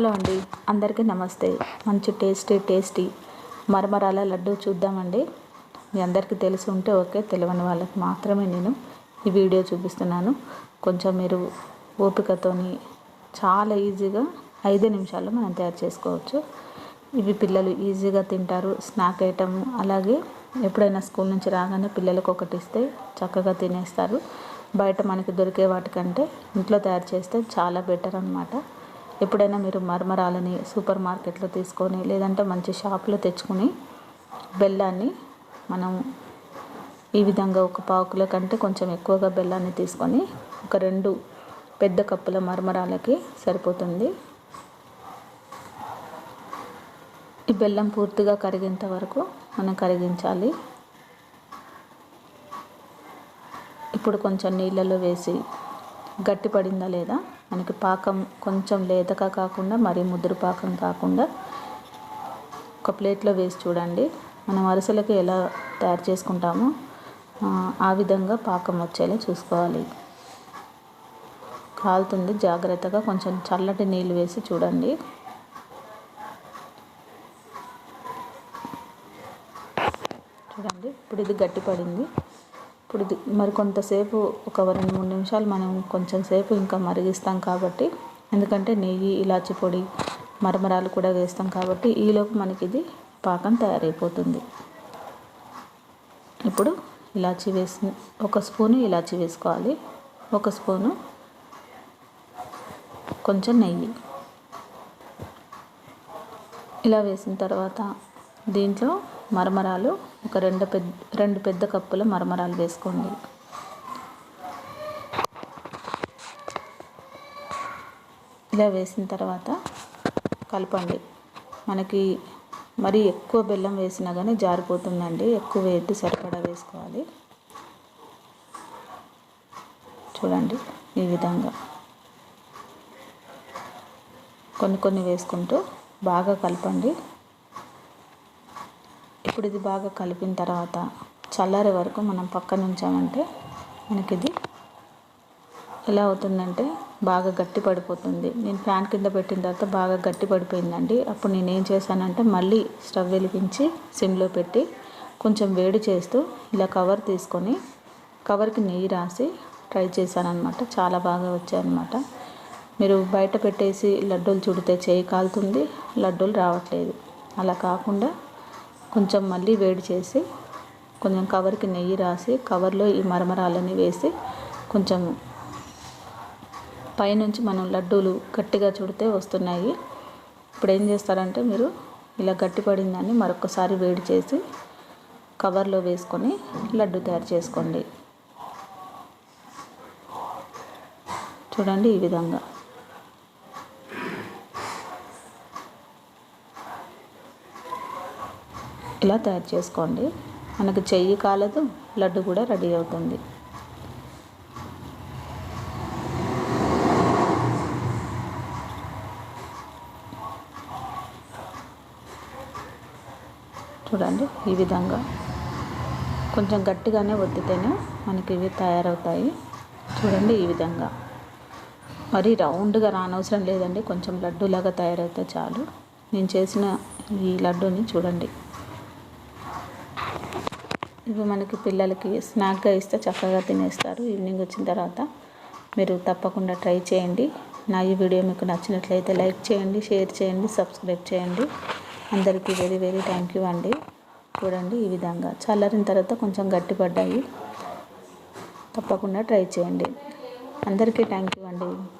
Hello అండి అందరికీ నమస్తే. మంచి టేస్టీ టేస్టీ మరమరాల లడ్డు చూద్దామండి. మీ అందరికీ తెలిసి ఉంటే ఓకే తెలియని వాళ్ళకి మాత్రమే నేను ఈ వీడియో చూపిస్తున్నాను. కొంచెం మీరు ఓపికతోని చాలా ఈజీగా ఐదు నిమిషాల్లో మనం తయారు చేసుకోవచ్చు. ఇవి పిల్లలు ఈజీగా తింటారు స్నాక్ ఐటమ్. అలాగే ఎప్పుడైనా స్కూల్ నుంచి రాగానే పిల్లలకు ఒకటి ఇస్తే చక్కగా తినేస్తారు. బయట మనకి దొరికే వాటికంటే ఇంట్లో తయారు చేస్తే చాలా బెటర్ అనమాట ఎప్పుడైనా మీరు మరమరాలని సూపర్ మార్కెట్లో తీసుకొని లేదంటే మంచి షాప్లో తెచ్చుకొని బెల్లాన్ని మనం ఈ విధంగా ఒక పావుకుల కంటే కొంచెం ఎక్కువగా బెల్లాన్ని తీసుకొని ఒక రెండు పెద్ద కప్పుల మరమరాలకి సరిపోతుంది. ఈ బెల్లం పూర్తిగా కరిగేంత వరకు మనం కరిగించాలి. ఇప్పుడు కొంచెం నీళ్ళలో వేసి గట్టి పడిందా లేదా మనకి పాకం కొంచెం లేతగా కాకుండా మరీ ముదురు పాకం కాకుండా ఒక ప్లేట్లో వేసి చూడండి. మనం అరిసెలకు ఎలా తయారు చేసుకుంటామో ఆ విధంగా పాకం వచ్చేలా చూసుకోవాలి. కాలుతుంది జాగ్రత్తగా కొంచెం చల్లటి నీళ్ళు వేసి చూడండి. చూడండి ఇప్పుడు ఇది గట్టిపడింది ఇప్పుడు మరి కొంతసేపు ఒక రెండు మూడు నిమిషాలు మనం కొంచెం సేపు ఇంకా మరిగిస్తాం కాబట్టి ఎందుకంటే నెయ్యి ఇలాచి పొడి మరమరాలు కూడా వేస్తాం కాబట్టి ఈలోపు మనకి ఇది పాకం తయారైపోతుంది. ఇప్పుడు ఇలాచి వేసి ఒక స్పూను ఇలాచి వేసుకోవాలి. ఒక స్పూను కొంచెం నెయ్యి. ఇలా వేసిన తర్వాత దీంట్లో మరమరాలు ఒక రెండు పెద్ద రెండు పెద్ద కప్పుల మరమరాలు వేసుకోండి. ఇలా వేసిన తర్వాత కలపండి. మనకి మరీ ఎక్కువ బెల్లం వేసినా కానీ జారిపోతుందండి. ఎక్కువ వేసి సరిపడా వేసుకోవాలి. చూడండి ఈ విధంగా. కొన్ని కొన్ని వేసుకుంటూ బాగా కలపండి. ఇప్పుడు ఇది బాగా కలిపిన తర్వాత చల్లారే వరకు మనం పక్కన ఉంచామంటే మనకి ఇది ఎలా అవుతుందంటే బాగా గట్టి పడిపోతుంది. నేను ఫ్యాన్ కింద పెట్టిన తర్వాత బాగా గట్టి పడిపోయిందండి. అప్పుడు నేను ఏం చేశానంటే మళ్ళీ స్టవ్ వెలిగించి సిమ్లో పెట్టి కొంచెం వేడి చేస్తూ ఇలా కవర్ తీసుకొని కవర్కి నెయ్యి రాసి ట్రై చేశానమాట చాలా బాగా వచ్చాయన్నమాట. మీరు బయట పెట్టేసి లడ్డూలు చుడితే చేయి కాలుతుంది లడ్డూలు రావట్లేదు. అలా కాకుండా కొంచెం మళ్ళీ వేడి చేసి కొంచెం కవర్కి నెయ్యి రాసి కవర్లో ఈ మరమరాలని వేసి కొంచెం పైనుంచి మనం లడ్డూలు గట్టిగా చుడితే వస్తున్నాయి. ఇప్పుడు ఏం చేస్తారంటే మీరు ఇలా గట్టి పడిందని మరొకసారి వేడి చేసి కవర్లో వేసుకొని లడ్డు తయారు చేసుకోండి. చూడండి ఈ విధంగా. ఇలా తయారు చేసుకోండి. మనకు చెయ్యి కాలదు లడ్డు కూడా రెడీ అవుతుంది. చూడండి ఈ విధంగా. కొంచెం గట్టిగానే వత్తితేనే మనకి ఇవి తయారవుతాయి. చూడండి ఈ విధంగా. మరి రౌండ్గా రానవసరం లేదండి. కొంచెం లడ్డూలాగా తయారైతే చాలు. నేను చేసిన ఈ లడ్డూని చూడండి. ఇవి మనకి పిల్లలకి స్నాక్గా ఇస్తే చక్కగా తినేస్తారు. ఈవినింగ్ వచ్చిన తర్వాత మీరు తప్పకుండా ట్రై చేయండి. నా ఈ వీడియో మీకు నచ్చినట్లయితే లైక్ చేయండి షేర్ చేయండి సబ్స్క్రైబ్ చేయండి. అందరికీ వెరీ వెరీ థ్యాంక్ యూ అండి. చూడండి ఈ విధంగా చల్లారిన తర్వాత కొంచెం గట్టిపడ్డాయి. తప్పకుండా ట్రై చేయండి. అందరికీ థ్యాంక్ యూ అండి.